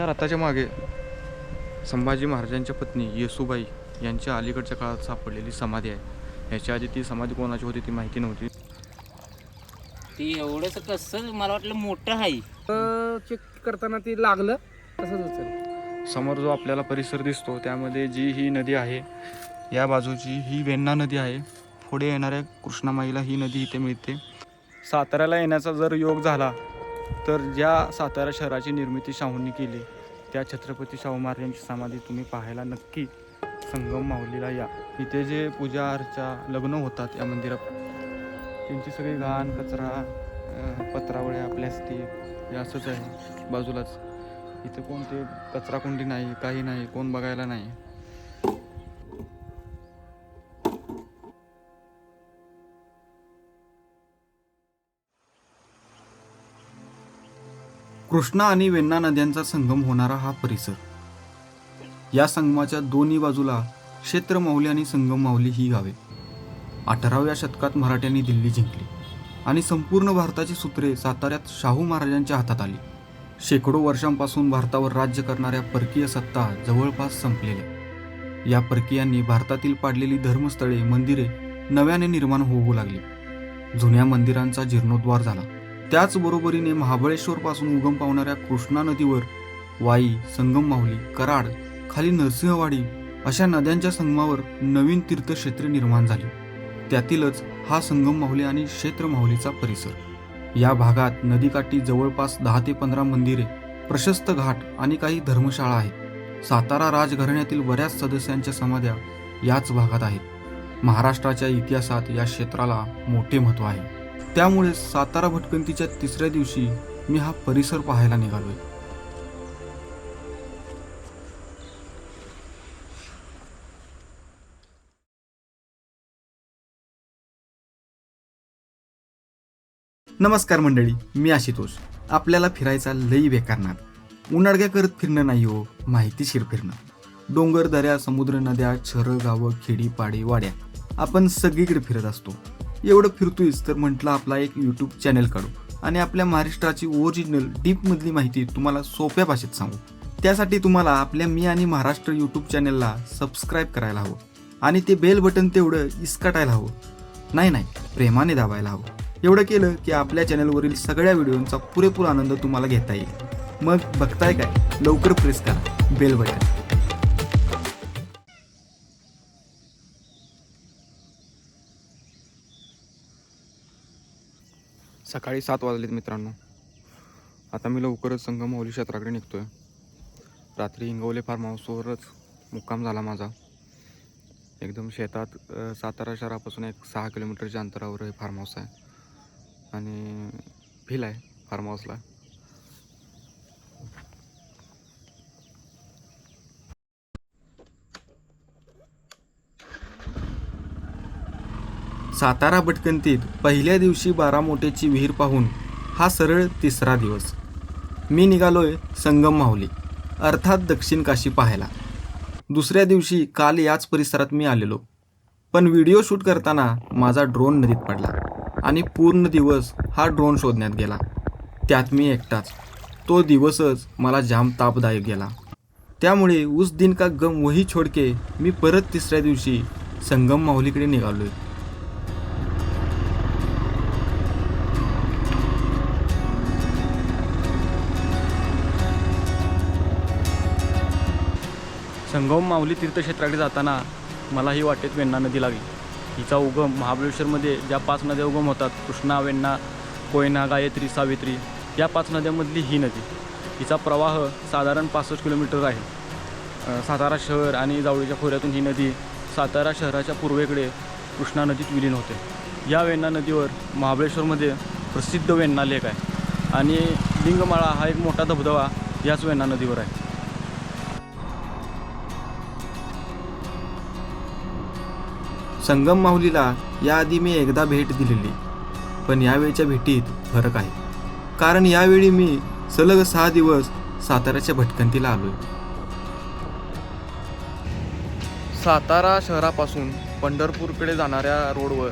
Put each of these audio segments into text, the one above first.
या रथाच्या मागे संभाजी महाराजांच्या पत्नी येसुबाई यांच्या अलीकडच्या काळात सापडलेली समाधी आहे. याच्या आधी ती समाधी कोणाची होती ती माहिती नव्हती. ती एवढंच कसं मला वाटलं मोठं आहे. चेक करताना ते लागलं तसंच उचल समोर जो आपल्याला परिसर दिसतो त्यामध्ये जी ही नदी आहे या बाजूची ही वेण्णा नदी आहे. पुढे येणाऱ्या कृष्णामाईला ही नदी इथे मिळते. साताऱ्याला येण्याचा जर योग झाला तर ज्या सातारा शहराची निर्मिती शाहूंनी केली त्या छत्रपती शाहू महाराजांची समाधी तुम्ही पाहायला नक्की संगम माऊलीला या. इथे जे पूजा अर्चा लग्न होतात या मंदिरात त्यांची सगळी घाण कचरा पत्रावळ्या प्लॅस्टिक हे असंच आहे बाजूलाच. इथे कोणते कचराकुंडी नाही काही नाही कोण बघायला नाही. कृष्णा आणि वेण्णा नद्यांचा संगम होणारा हा परिसर. या संगमाच्या दोन्ही बाजूला क्षेत्र माऊली आणि संगम माऊली ही गावे. अठराव्या शतकात मराठ्यांनी दिल्ली जिंकली आणि संपूर्ण भारताची सूत्रे साताऱ्यात शाहू महाराजांच्या हातात आली. शेकडो वर्षांपासून भारतावर राज्य करणाऱ्या परकीय सत्ता जवळपास संपलेल्या. या परकीयांनी भारतातील पाडलेली धर्मस्थळे मंदिरे नव्याने निर्माण होऊ लागली. जुन्या मंदिरांचा जीर्णोद्धार झाला. त्याचबरोबरीने महाबळेश्वरपासून उगम पावणाऱ्या कृष्णा नदीवर वाई संगम माहुली कराड खाली नरसिंहवाडी अशा नद्यांच्या संगमावर नवीन तीर्थक्षेत्रे निर्माण झाली. त्यातीलच हा संगम माहुली आणि क्षेत्र माहुलीचा परिसर. या भागात नदीकाठी जवळपास दहा ते पंधरा मंदिरे प्रशस्त घाट आणि काही धर्मशाळा आहेत. सातारा राजघराण्यातील बऱ्याच सदस्यांच्या समाध्या याच भागात आहेत. महाराष्ट्राच्या इतिहासात या क्षेत्राला मोठे महत्त्व आहे. त्यामुळे सातारा भटकंतीच्या तिसऱ्या दिवशी मी हा परिसर पाहायला निघालोय. नमस्कार मंडळी मी आशितोष. आपल्याला फिरायचा लई बेकार उन्हाळग्या करत फिरणं नाही हो माहितीशीर फिरणं. डोंगर दऱ्या समुद्र नद्या शहरं गावं खेडी पाडी वाड्या. आपण सगळीकडे फिरत असतो. एवढं फिरतोयस तर म्हटलं आपला एक यूट्यूब चॅनल काढू. आणि आपल्या महाराष्ट्राची ओरिजिनल डीपमधली माहिती तुम्हाला सोप्या भाषेत सांगू. त्यासाठी तुम्हाला आपल्या मी आणि महाराष्ट्र यूट्यूब चॅनलला सबस्क्राईब करायला हवं. आणि ते बेल बटन तेवढं इसकाटायला हवं. नाही नाही प्रेमाने दाबायला हवं. एवढं केलं की आपल्या चॅनलवरील सगळ्या व्हिडिओंचा पुरेपूर आनंद तुम्हाला घेता येईल. मग बघताय काय? लवकर प्रेस करा. बेल बटन सकाळी सात वाजलेत मित्रांनो. आता मी लवकरच संगमौली क्षेत्राकडे निघतो आहे रात्री हिंगवले फार्म हाऊसवरच मुक्काम झाला माझा. एकदम शेतात सातारा शहरापासून एक सहा किलोमीटरच्या अंतरावर हे फार्म हाऊस आहे. आणि फिल आहे फार्म हाऊसला. सातारा भटकंतीत पहिल्या दिवशी बारा मोठ्याची विहीर पाहून हा सरळ तिसरा दिवस. मी निघालोय संगम माहुली अर्थात दक्षिण काशी पाहायला. दुसऱ्या दिवशी काल याच परिसरात मी आलेलो. पण व्हिडिओ शूट करताना माझा ड्रोन नदीत पडला आणि पूर्ण दिवस हा ड्रोन शोधण्यात गेला. त्यात मी एकटाच. तो दिवसच मला जाम तापदायक गेला. त्यामुळे उस दिन का गम वही छोडके मी परत तिसऱ्या दिवशी संगम माहुलीकडे निघालोय. संगम माऊली तीर्थक्षेत्राकडे जाताना मला ही वाटेत वेण्णा नदी लागली. हिचा उगम महाबळेश्वरमध्ये ज्या पाच नद्या उगम होतात कृष्णा वेण्णा कोयना गायत्री सावित्री या पाच नद्यांमधली ही नदी. हिचा प्रवाह साधारण पासष्ट किलोमीटर आहे. सातारा शहर आणि जावळीच्या खोऱ्यातून ही नदी सातारा शहराच्या पूर्वेकडे कृष्णा नदीत विलीन होते. या वेण्णा नदीवर महाबळेश्वरमध्ये प्रसिद्ध वेण्णा लेक आहे आणि लिंगमाळा हा एक मोठा धबधबा याच वेण्णा नदीवर आहे. संगम माहुलीला याआधी मी एकदा भेट दिलेली. पण यावेळीच्या भेटीत फरक आहे. कारण यावेळी मी सलग सहा दिवस साताऱ्याच्या भटकंतीला आलोय. सातारा शहरापासून पंढरपूरकडे जाणाऱ्या रोडवर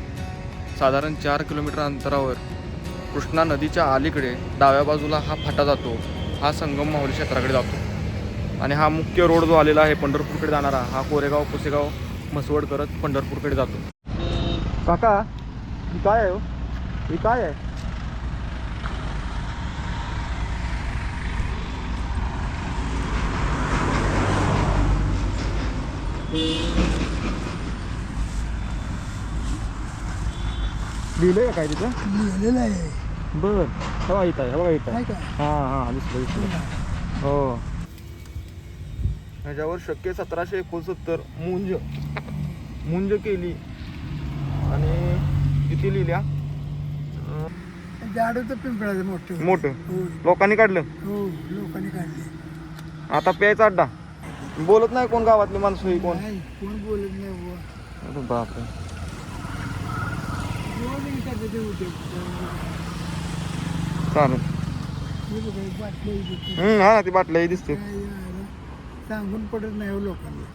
साधारण चार किलोमीटर अंतरावर कृष्णा नदीच्या अलीकडे डाव्या बाजूला हा फाटा जातो. हा संगम माहुली क्षेत्राकडे जातो. आणि हा मुख्य रोड जो आलेला आहे पंढरपूरकडे जाणारा हा कोरेगाव पुसेगाव म्हसवड करत पंढरपूरकडे जातो. काका ही काय आहे हो? ही काय आहे? लिहिलंय का काय तिथं? लिहिलेलं आहे. बर. हे बघा इथं आहे हे बघा इथं आहे. काय हां हां दिसलं दिसलं. हो. ह्याच्यावर शक्य सतराशे एकोणसत्तर मुंज. मुंज केली. आणि किती लिहिल्या. झाड होतं पिंपळाचं मोठं. मोठं. हो. लोकांनी काढलं? हो लोकांनी काढले. आता प्यायचा अड्डा. बोलत नाही कोण गावातली माणसं ही कोण? नाही कोण बोलत नाही बुवा. अरे बापरे. जेवण विचारते ते होते चालेल. हे बघा, बाटल्या इथे. हम्म, हा ती बाटल्या दिसते. काय सांगून पडत नाही हो लोकांना.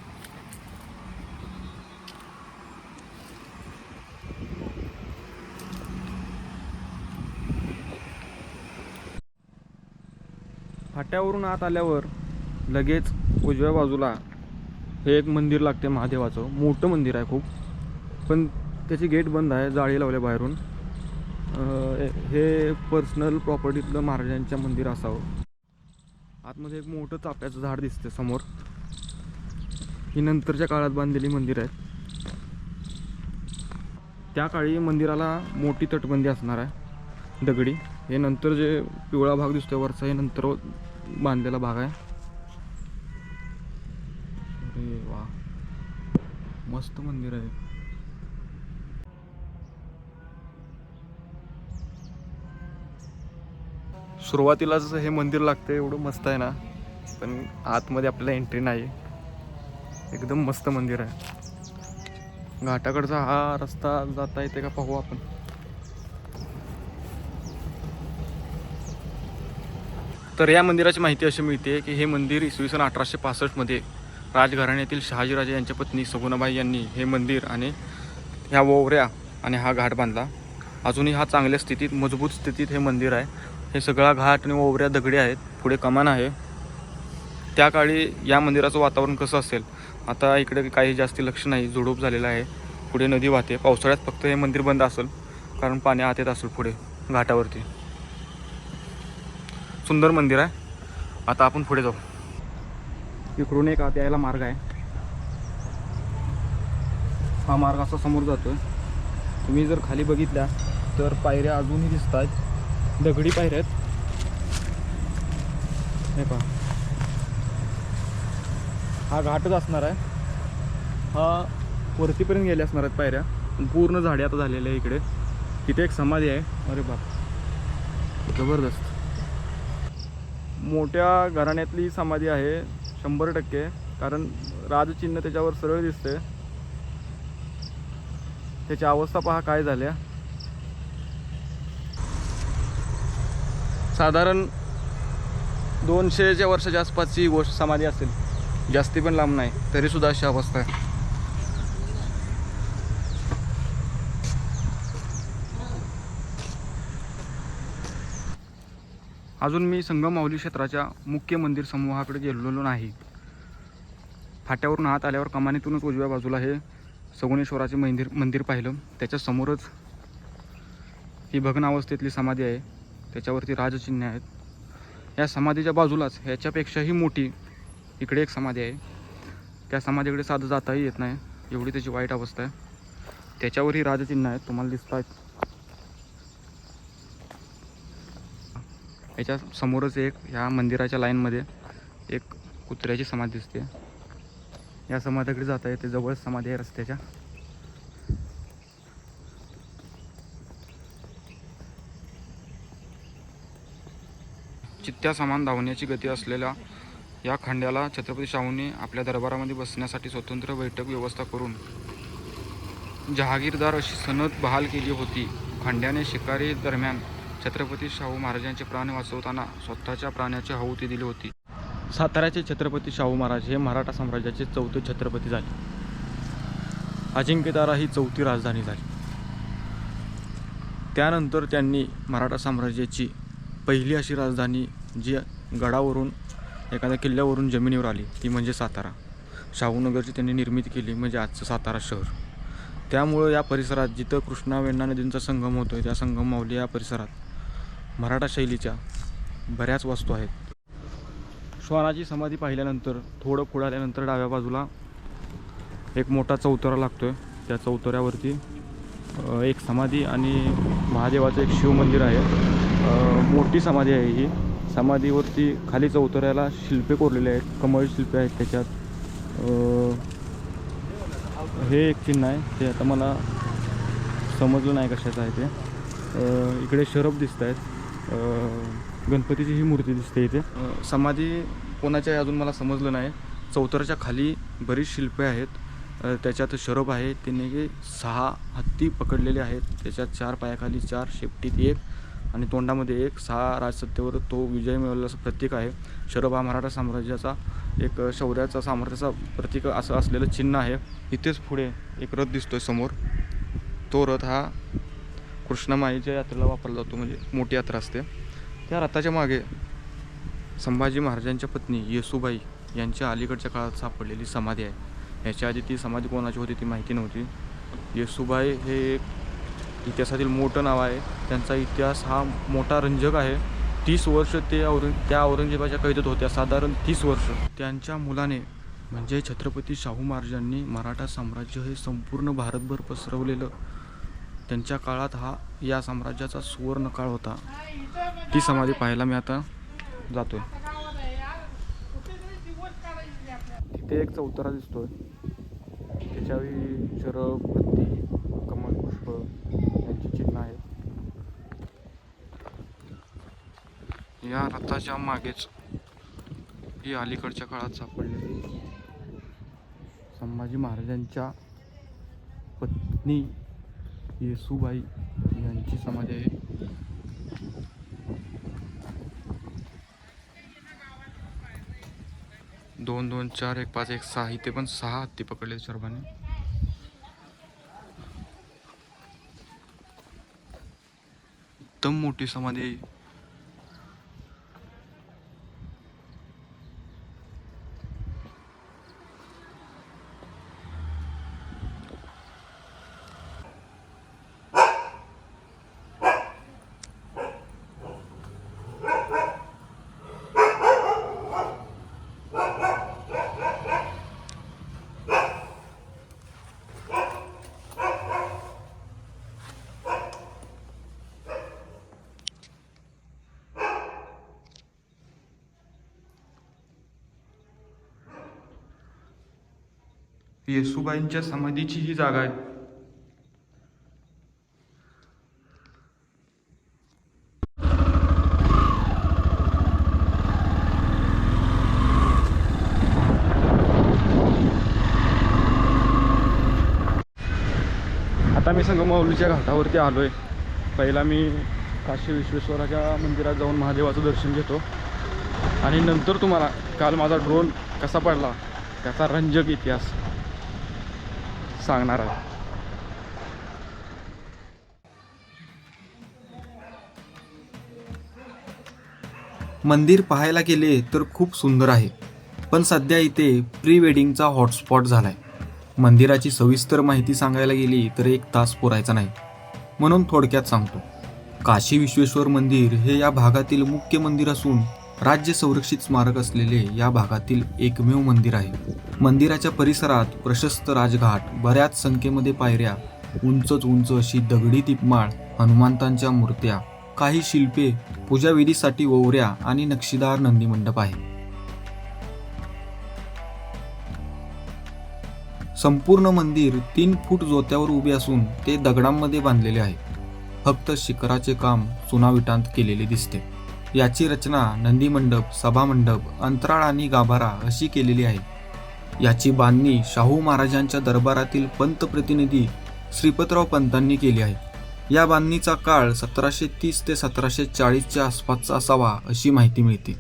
फाट्यावरून आत आल्यावर लगेच उजव्या बाजूला हे एक मंदिर लागते महादेवाचं. मोठं मंदिर आहे खूप. पण त्याची गेट बंद आहे जाळी लावल्या बाहेरून. हे पर्सनल प्रॉपर्टीतलं महाराजांच्या मंदिर असावं. आतमध्ये एक मोठं चाफ्याचं झाड दिसते समोर. ही नंतरच्या काळात बांधलेली मंदिर आहेत त्या काळी मंदिराला मोठी तटबंदी असणार आहे. दगडी. हे नंतर जे पिवळा भाग दिसतोय वरचा हे नंतर बांधलेला भाग आहे. अरे वा. मस्त मंदिर आहे. सुरुवातीला जसं हे मंदिर लागतं एवढं मस्त आहे ना पण आतमध्ये आपल्याला एंट्री नाही. एकदम मस्त मंदिर आहे. घाटाकडचा हा रस्ता जाता येते का पाहू आपण. तर या मंदिराची माहिती अशी मिळते की हे मंदिर इसवी सन अठराशे पासष्टमध्ये राजघराण्यातील शहाजीराजे यांच्या पत्नी सगुणाबाई यांनी हे मंदिर आणि ह्या ओवऱ्या आणि हा घाट बांधला. अजूनही हा चांगल्या स्थितीत मजबूत स्थितीत हे मंदिर आहे. हे सगळा घाट आणि ओवऱ्या दगडी आहेत पुढे कमान आहे. त्या काळी या मंदिराचं वातावरण कसं असेल? आता इकडे काही जास्ती लक्ष नाही झुडूप झालेलं आहे. पुढे नदी वाहते. पावसाळ्यात फक्त हे मंदिर बंद असेल कारण पाणी आत येत असेल पुढे घाटावरती. सुंदर मंदिर आहे. आता आपण पुढे जाऊ. इकडून एक आत यायला मार्ग आहे. हा मार्ग असा समोर जातोय. तुम्ही जर खाली बघितल्या तर पायऱ्या अजूनही दिसत आहेत दगडी पायऱ्या आहेत. हे पहा. हा घाटच असणार आहे. हा वरतीपर्यंत गेले असणार आहेत पायऱ्या. पण पूर्ण झाडे आता झालेले आहे इकडे. तिथे एक समाधी आहे. अरे बाप. जबरदस्त. मोठ्या घराण्यातली समाधी आहे शंभर टक्के. कारण राजचिन्ह त्याच्यावर सरळ दिसते त्याची अवस्था पहा काय झाल्या. साधारण दोनशेच्या वर्षाच्या आसपासची गोष्ट समाधी असेल. जास्ती पण लांब नाही तरीसुद्धा अशी अवस्था आहे. अजून मी संगमावली क्षेत्राच्या मुख्य मंदिर समूहाकडे गेलेलो नाही. फाट्यावरून आत आल्यावर कमानीतूनच उजव्या बाजूला हे सगुणेश्वराचे मंदिर मंदिर पाहिलं. त्याच्यासमोरच ही भग्नावस्थेतली समाधी आहे. त्याच्यावरती राजचिन्हे आहेत. या समाधीच्या बाजूलाच ह्याच्यापेक्षाही मोठी इकडे एक समाधी आहे. त्या समाधीकडे साधं जाताही येत नाही. एवढी त्याची वाईट अवस्था आहे. त्याच्यावरही राजचिन्ह आहेत तुम्हाला दिसत आहेत याच्या समोरच एक ह्या मंदिराच्या लाईनमध्ये एक कुत्र्याची समाधी दिसते. या समाधीकडे जाता येते जवळ समाधी आहे रस्त्याच्या. चित्त्या समान धावण्याची गती असलेल्या या खांड्याला छत्रपती शाहूंनी आपल्या दरबारामध्ये बसण्यासाठी स्वतंत्र बैठक व्यवस्था करून जहागीरदार अशी सनद बहाल केली होती. खांड्याने शिकारी दरम्यान छत्रपती शाहू महाराजांचे प्राण वाचवताना स्वतःच्या प्राण्याची आहुती दिली होती. साताऱ्याचे छत्रपती शाहू महाराज हे मराठा साम्राज्याचे चौथे छत्रपती झाले. अजिंक्यतारा ही चौथी राजधानी झाली. त्यानंतर त्यांनी मराठा साम्राज्याची पहिली अशी राजधानी जी गडावरून एखाद्या किल्ल्यावरून जमिनीवर आली ती म्हणजे सातारा. शाहूनगरची त्यांनी निर्मिती केली म्हणजे आजचं सातारा शहर. त्यामुळं या परिसरात जिथं कृष्णा वेण्णा नदींचा संगम होतो आहे त्या संगम माऊली या परिसरात मराठा शैलीच्या बऱ्याच वस्तू आहेत. श्वानाची समाधी पाहिल्यानंतर थोडं पुढे आल्यानंतर डाव्या बाजूला एक मोठा चौतरा लागतो आहे त्या चौतऱ्यावरती एक समाधी आणि महादेवाचं एक शिवमंदिर आहे. मोठी समाधी आहे ही. समाधीवरती खाली चौतऱ्याला शिल्पे कोरलेले आहेत. कमळ शिल्पे आहेत त्याच्यात. हे एक चिन्ह आहे. ते आता मला समजलं नाही कशाचं आहे ते. इकडे शरब दिसत आहेत गणपतीची ही मूर्ती दिसते इथे. समाधी कोणाच्या अजून मला समजलं नाही. चौतऱ्याच्या खाली बरीच शिल्पे आहेत. त्याच्यात शरभ आहे. त्याने की सहा हत्ती पकडलेले आहेत. त्याच्यात चार पायाखाली चार शेपटीत एक आणि तोंडामध्ये एक. सहा राजसत्तेवर तो विजय मिळवलेला प्रतीक आहे. शरभ हा मराठा साम्राज्याचा एक शौर्याचा सामर्थ्याचा प्रतीक असं असलेलं चिन्ह आहे. इथेच पुढे एक रथ दिसतोय समोर. तो रथ हा कृष्णामाईच्या यात्रेला वापरला जातो म्हणजे मोठी यात्रा असते. त्या रथाच्या मागे संभाजी महाराजांच्या पत्नी येसुबाई यांच्या अलीकडच्या काळात सापडलेली समाधी आहे. याच्या आधी ती समाधी कोणाची होती ती माहिती नव्हती. येसुबाई हे एक इतिहासातील मोठं नाव आहे. त्यांचा इतिहास हा मोठा रंजक आहे. तीस वर्ष ते औरंग त्या औरंगजेबाच्या कैदेत होत्या. साधारण तीस वर्ष. त्यांच्या मुलाने म्हणजे छत्रपती शाहू महाराजांनी मराठा साम्राज्य हे संपूर्ण भारतभर पसरवलेलं त्यांच्या काळात हा या साम्राज्याचा सुवर्ण काळ होता. ती समाधी पाहायला मी आता जातोय. तिथे एक चौतारा दिसतोय. त्याच्यावेळी शरभ हत्ती कमल पुष्प यांची चिन्ह आहेत. या रथाच्या मागेच ही अलीकडच्या काळात सापडलेली संभाजी महाराजांच्या पत्नी येसुबाई यांची समाधी आहे. दोन दोन चार एक पाच एक सहा इथे पण सहा हत्ती पकडले सर्वांनी. एकदम मोठी समाधी येसुबाईंच्या समाधीची ही जागा आहे. आता मी संगमाऊलीच्या घाटावरती आलो आहे पहिला मी काशी विश्वेश्वराच्या मंदिरात जाऊन महादेवाचं दर्शन घेतो. आणि नंतर तुम्हाला काल माझा ड्रोन कसा पडला त्याचा रंजक इतिहास. सांगणार आहे. मंदिर पाहायला गेले तर खूप सुंदर आहे पण सध्या इथे प्री वेडिंगचा हॉटस्पॉट झालाय. मंदिराची सविस्तर माहिती सांगायला गेली तर एक तास पुरायचा नाही. म्हणून थोडक्यात सांगतो. काशी विश्वेश्वर मंदिर हे या भागातील मुख्य मंदिर असून राज्य संरक्षित स्मारक असलेले या भागातील एकमेव मंदिर आहे. मंदिराच्या परिसरात प्रशस्त राजघाट बऱ्याच संख्येमध्ये पायऱ्या उंचच उंच अशी दगडी दीपमाळ हनुमंतांच्या मूर्त्या काही शिल्पे पूजाविधीसाठी ओवऱ्या आणि नक्षीदार नंदी मंडप आहे. संपूर्ण मंदिर तीन फूट जोत्यावर उभे असून ते दगडांमध्ये बांधलेले आहे. फक्त शिखराचे काम चुनाविटांत केलेले दिसते. याची रचना नंदी मंडप सभामंडप अंतराळ आणि गाभारा अशी केलेली आहे. याची बांधणी शाहू महाराजांच्या दरबारातील पंत प्रतिनिधी श्रीपतराव पंतांनी केली आहे. या बांधणीचा काळ सतराशे तीस ते सतराशे चाळीसच्या आसपासचा असावा अशी माहिती मिळते.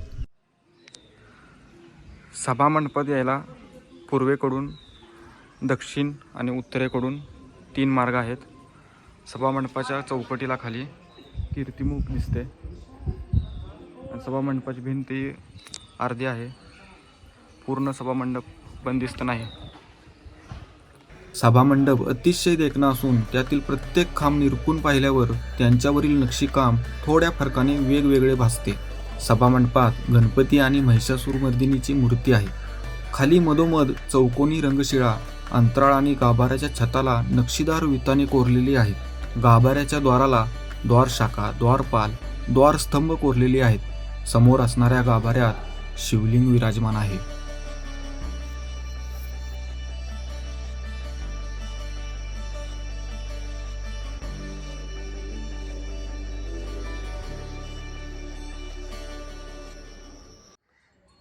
सभामंडपात यायला पूर्वेकडून दक्षिण आणि उत्तरेकडून तीन मार्ग आहेत. सभामंडपाच्या चौकटीला खाली कीर्तिमुख दिसते. सभामंडपाची भिंती अर्धी आहे. पूर्ण सभामंडप बंदिस्त नाही. सभामंडप अतिशय देखणा असून त्यातील प्रत्येक खांब निरपून पाहिल्यावर त्यांच्यावरील नक्षीकाम थोड्या फरकाने वेगवेगळे भासते. सभामंडपात गणपती आणि महिषासूरमर्दिनीची मूर्ती आहे. खाली मधोमध चौकोनी रंगशिळा अंतराळ आणि गाभाऱ्याच्या छताला नक्षीदार विताने कोरलेली आहे गाभाऱ्याच्या द्वाराला द्वारशाखा द्वारपाल द्वारस्तंभ कोरलेली आहेत. समोर असणाऱ्या गाभाऱ्यात शिवलिंग विराजमान आहे.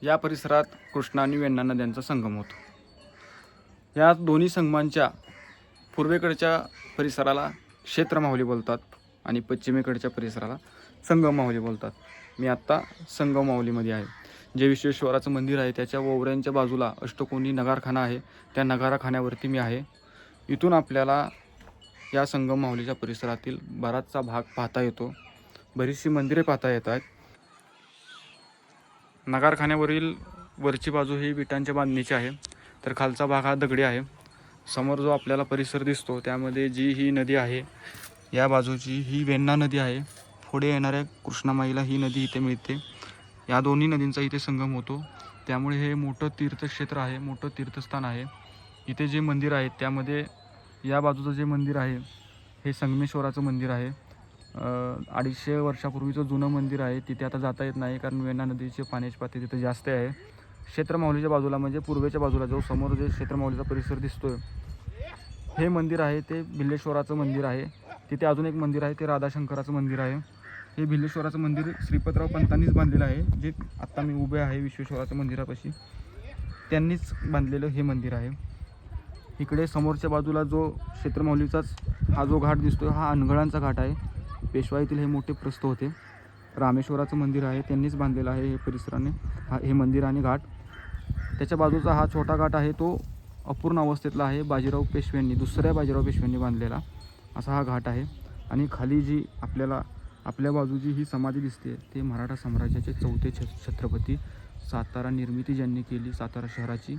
या परिसरात कृष्णा आणि वेण्णा नद्यांचा संगम होतो. या दोन्ही संगमांच्या पूर्वेकडच्या परिसराला क्षेत्रमाहुली बोलतात आणि पश्चिमेकडच्या परिसराला संगम माहुली बोलतात. मी आत्ता संगम माहुलीमध्ये आहे. जे विश्वेश्वराचं मंदिर आहे त्याच्या ओवऱ्यांच्या बाजूला अष्टकोनी नगारखाना आहे. त्या नगाराखान्यावरती मी आहे. इथून आपल्याला या संगम माहुलीच्या परिसरातील बराचसा भाग पाहता येतो. बरीचशी मंदिरे पाहता येत आहेत. नगारखान्यावरील वरची बाजू ही विटांच्या बांधणीची आहे. तर खालचा भाग हा दगडी आहे. समोर जो आपल्याला परिसर दिसतो त्यामध्ये जी ही नदी आहे या बाजूची ही वेण्णा नदी आहे. पुढे येणाऱ्या कृष्णामाईला ही नदी इथे मिळते. या दोन्ही नदींचा इथे संगम होतो. त्यामुळे हे मोठं तीर्थक्षेत्र आहे मोठं तीर्थस्थान आहे. इथे जे मंदिर आहे त्यामध्ये या बाजूचं जे मंदिर आहे हे संगमेश्वराचं मंदिर आहे. अडीचशे वर्षापूर्वीचं जुनं मंदिर आहे. तिथे आता जाता येत नाही कारण वेणा नदीचे पाण्याची पातळी तिथे जास्त आहे. क्षेत्रमाऊलीच्या बाजूला म्हणजे पूर्वेच्या बाजूला जो समोर जे क्षेत्रमाऊलीचा परिसर दिसतोय हे मंदिर आहे. ते भिल्लेश्वराचं मंदिर आहे. तिथे अजून एक मंदिर आहे ते राधाशंकराचं मंदिर आहे. हे भिल्लेश्वराचं मंदिर श्रीपतराव पंतांनीच बांधलेलं आहे. जे आत्ता मी उभे आहे विश्वेश्वराच्या मंदिरापाशी त्यांनीच बांधलेलं हे मंदिर आहे. इकडे समोरच्या बाजूला जो क्षेत्रमौलीचाच हा जो घाट दिसतोय हा अनगळांचा घाट आहे. पेशवाईतील हे मोठे प्रस्थ होते. रामेश्वराचं मंदिर आहे त्यांनीच बांधलेलं आहे हे परिसराने हा हे मंदिर आणि घाट. त्याच्या बाजूचा हा छोटा घाट आहे तो अपूर्ण अवस्थेतला आहे. बाजीराव पेशव्यांनी दुसऱ्या बाजीराव पेशव्यांनी बांधलेला असा हा घाट आहे. आणि खाली जी आपल्याला आपल्या बाजूची ही समाधी दिसते. ते मराठा साम्राज्याचे चौथे छ छत्रपती सातारा निर्मिती ज्यांनी केली सातारा शहराची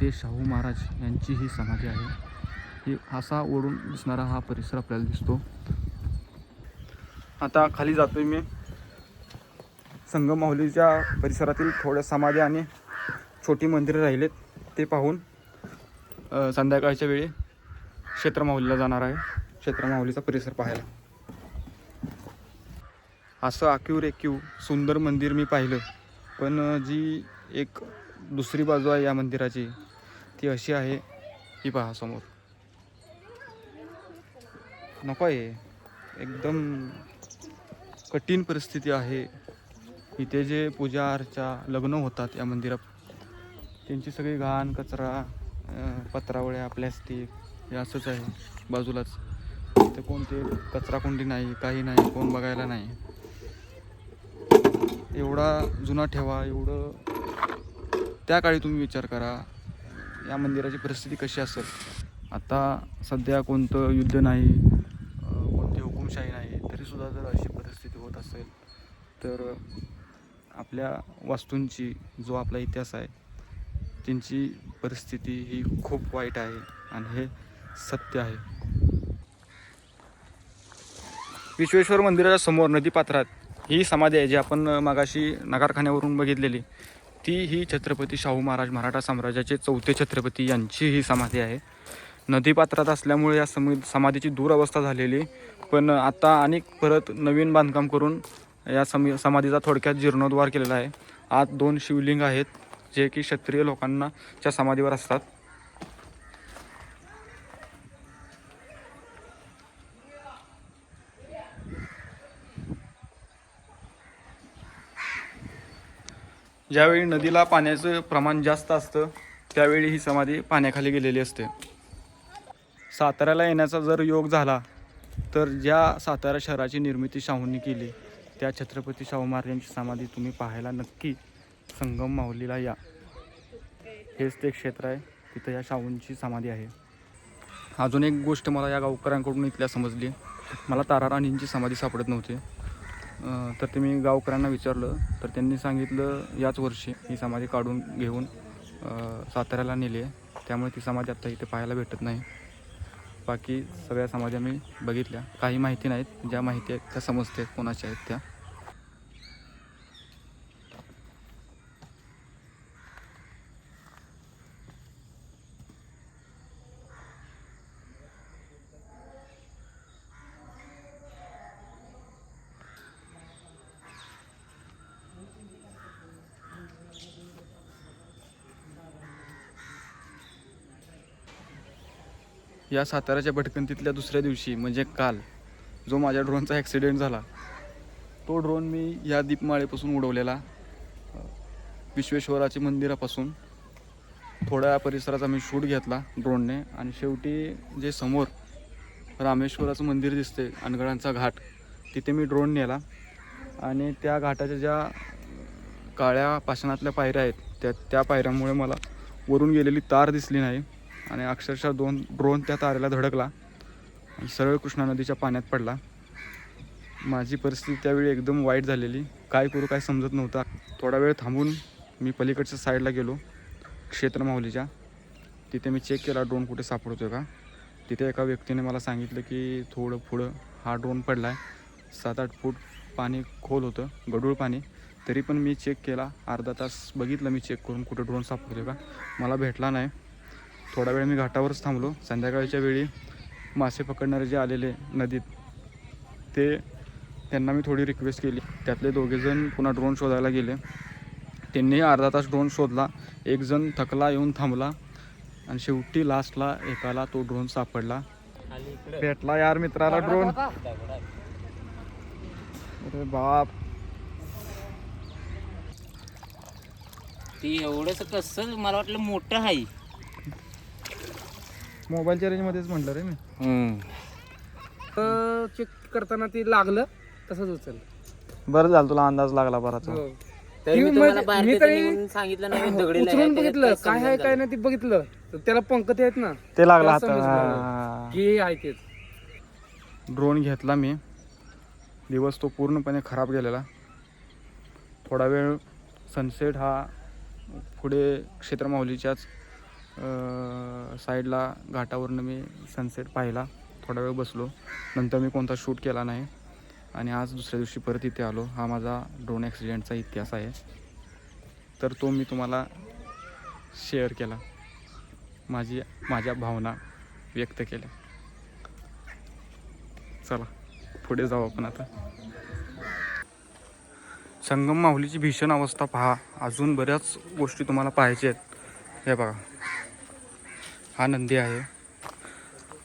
ते शाहू महाराज यांची ही समाधी आहे. हे असा ओढून दिसणारा हा परिसर आपल्याला दिसतो. आता खाली जातोय मी. संगमाहुलीच्या परिसरातील थोड्या समाधी आणि छोटी मंदिरे राहिलेत. ते पाहून संध्याकाळच्या वेळी क्षेत्रमाहुलीला जाणार आहे. क्षेत्रमाहुलीचा परिसर पाहायला. असं आखीव रेखीव सुंदर मंदिर मी पाहिलं. पण जी एक दुसरी बाजू आहे या मंदिराची ती अशी आहे. ही पहा समोर. नको आहे. एकदम कठीण परिस्थिती आहे. इथे जे पूजा अर्चा लग्न होतात या मंदिरात त्यांची सगळी घाण कचरा पत्रावळ्या प्लॅस्टिक हे असंच आहे बाजूलाच. इथे कोणते कचराकुंडी नाही काही नाही कोण बघायला नाही. एवढा जुना ठेवा एवढं त्या काळी तुम्ही विचार करा. या मंदिराची परिस्थिती कशी असेल? आता सध्या कोणतं युद्ध नाही कोणती हुकुमशाही नाही तरीसुद्धा जर अशी परिस्थिती होत असेल तर आपल्या वास्तूंची जो आपला इतिहास आहे त्यांची परिस्थिती ही खूप वाईट आहे आणि हे सत्य आहे. विश्वेश्वर मंदिराच्या समोर नदीपात्रात ही समाधी आहे जी आपण मागाशी नगारखान्यावरून बघितलेली. ती ही छत्रपती शाहू महाराज मराठा साम्राज्याचे चौथे छत्रपती यांची ही समाधी आहे. नदीपात्रात असल्यामुळे या सम समाधीची दुरावस्था झालेली पण आता अनेक परत नवीन बांधकाम करून या समी समाधीचा थोडक्यात जीर्णोद्धार केलेला आहे. आत दोन शिवलिंग आहेत जे की क्षत्रिय लोकांना च्या समाधीवर असतात. ज्यावेळी नदीला पाण्याचं प्रमाण जास्त असतं त्यावेळी ही समाधी पाण्याखाली गेलेली असते. साताऱ्याला येण्याचा जर योग झाला तर ज्या सातारा शहराची निर्मिती शाहूंनी केली त्या छत्रपती शाहू महाराजांची समाधी तुम्ही पाहायला नक्की संगम माहुलीला या. हेच ते क्षेत्र आहे तिथं या शाहूंची समाधी आहे. अजून एक गोष्ट मला या गावकऱ्यांकडून इथल्या समजली. मला ताराराणींची समाधी सापडत नव्हती. तर ते मी गावकऱ्यांना विचारलं तर त्यांनी सांगितलं याच वर्षी ही समाधी काढून घेऊन साताऱ्याला नेली आहे. त्यामुळे ती समाधी आत्ता इथे पाहायला भेटत नाही. बाकी सगळ्या समाध्या मी बघितल्या. काही माहिती नाहीत. ज्या माहिती आहेत त्या समजते कोणाच्या आहेत त्या. या साताऱ्याच्या भटकंतीतल्या दुसऱ्या दिवशी म्हणजे काल जो माझ्या ड्रोनचा ॲक्सिडेंट झाला तो ड्रोन मी या दीपमाळेपासून उडवलेला विश्वेश्वराच्या मंदिरापासून. थोड्या परिसराचा मी शूट घेतला ड्रोनने आणि शेवटी जे समोर रामेश्वराचं मंदिर दिसते अनगडांचा घाट तिथे मी ड्रोन नेला. आणि त्या घाटाच्या ज्या काळ्या पाषाणातल्या पायऱ्या आहेत त्या त्या पायऱ्यामुळे मला वरून गेलेली तार दिसली नाही. आणि अक्षरशः दोन ड्रोन त्या तारेला धडकला आणि सरळ कृष्णा नदीच्या पाण्यात पडला. माझी परिस्थिती त्यावेळी एकदम वाईट झालेली. काय करू काय समजत नव्हता. थोडा वेळ थांबून मी पलीकडच्या साईडला गेलो क्षेत्र माहुलीच्या तिथे मी चेक केला ड्रोन कुठे सापडतो का? तिथे एका व्यक्तीने मला सांगितलं की थोडं पुढं हा ड्रोन पडला आहे सात आठ फूट पाणी खोल होतं गडूळ पाणी. तरी पण मी चेक केला अर्धा तास बघितलं मी चेक करून कुठं ड्रोन सापडतो का? मला भेटला नाही. थोडा वेळ मी घाटावरच थांबलो. संध्याकाळच्या वेळी मासे पकडणारे जे आलेले नदीत ते त्यांना मी थोडी रिक्वेस्ट केली. त्यातले दोघेजण पुन्हा ड्रोन शोधायला गेले. त्यांनी अर्धा तास ड्रोन शोधला. एकजण थकला येऊन थांबला आणि शेवटी लास्टला एकाला तो ड्रोन सापडला. भेटला यार मित्राला ड्रोन अरे बाप. ती एवढंच कसं मला वाटलं मोठं आहे. मोबाईलच्या रेंजमध्येच म्हटलं रे मी. चेक करताना ते लागलं तसंच उचल बरं झालं तुला अंदाज लागला बराच. तरी मी तुम्हाला म्हणजे- देताना तरी- येऊन सांगितलं उचलून बघितलं काय आहे काय. नाही. ते बघितलं. तर त्याला पंकती आहेत ना ते लागला त्याला समजलं. हात की आहे तेच ड्रोन घेतला मी. दिवस तो पूर्णपणे खराब गेलेला. थोडा वेळ सनसेट हा पुढे क्षेत्रमाऊलीच्याच अं, साईडला घाटावरनं मी सनसेट पाहिला. थोडा वेळ बसलो. नंतर मी कोणता शूट केला नाही. आणि आज दुसऱ्या दिवशी परत इथे आलो. हा माझा ड्रोन ॲक्सिडेंटचा इतिहास आहे. तर तो मी तुम्हाला शेअर केला. माझी माझ्या भावना व्यक्त केल्या. चला पुढे जाऊ आपण आता. संगम माहुलीची भीषण अवस्था पहा. अजून बऱ्याच गोष्टी तुम्हाला पाहायच्या आहेत. हे बघा. हा नंदी आहे.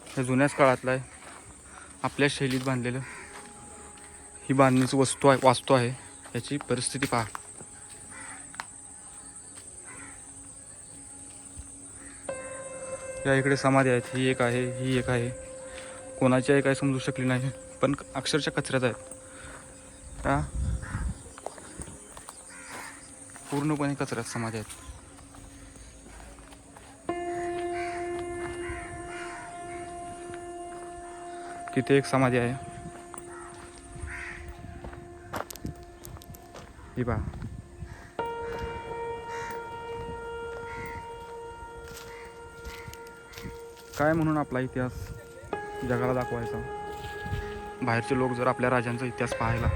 हे जुन्याच काळातला आहे. आपल्या शैलीत बांधलेलं ही बांधणीची वस्तू आहे वास्तू आहे. याची परिस्थिती पहा. या इकडे समाधी आहेत. ही एक आहे ही एक आहे. कोणाची आहे काय समजू शकली नाही पण अक्षरशः कचऱ्यात आहेत. त्या पूर्णपणे कचऱ्यात समाधी आहेत. तिथे एक समाधी आहे. ही पहा. काय म्हणून आपला इतिहास जगाला दाखवायचा? बाहेरचे लोक जर आपल्या राजांचा इतिहास पाहायला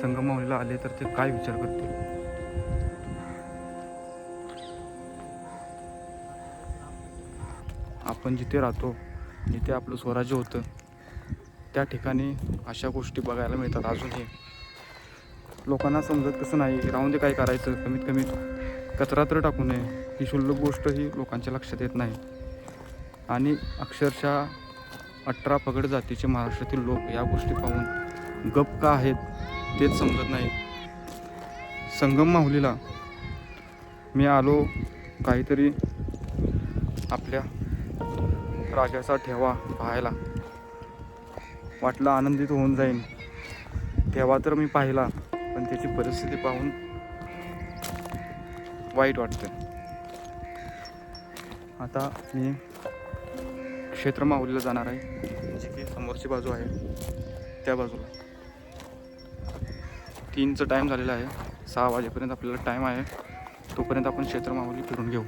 संगमावलीला आले तर ते काय विचार करतील? आपण जिथे राहतो जिथे आपलं स्वराज्य होतं. त्या ठिकाणी अशा गोष्टी बघायला मिळतात. अजूनही लोकांना समजत कसं नाही. राहून दे काय करायचं? कमीत कमी कचरा तर टाकू नये. ही क्षुल्लक गोष्ट ही लोकांच्या लक्षात येत नाही. आणि अक्षरशः अठरा पगड जातीचे महाराष्ट्रातील लोक या गोष्टी पाहून गप का आहेत तेच समजत नाही. संगम माहुलीला मी आलो काहीतरी आपल्या राजाचा ठेवा पाहायला. वाटलं आनंदित होऊन जाईन. ठेवा तर मी पाहिला पण त्याची परिस्थिती पाहून वाईट वाटते आता मी क्षेत्र माहुलीला जाणार आहे जी की समोरची बाजू आहे त्या बाजूला. तीनचं टाईम झालेला आहे. सहा वाजेपर्यंत आपल्याला टाईम आहे. तोपर्यंत आपण क्षेत्र माहुली फिरून घेऊ.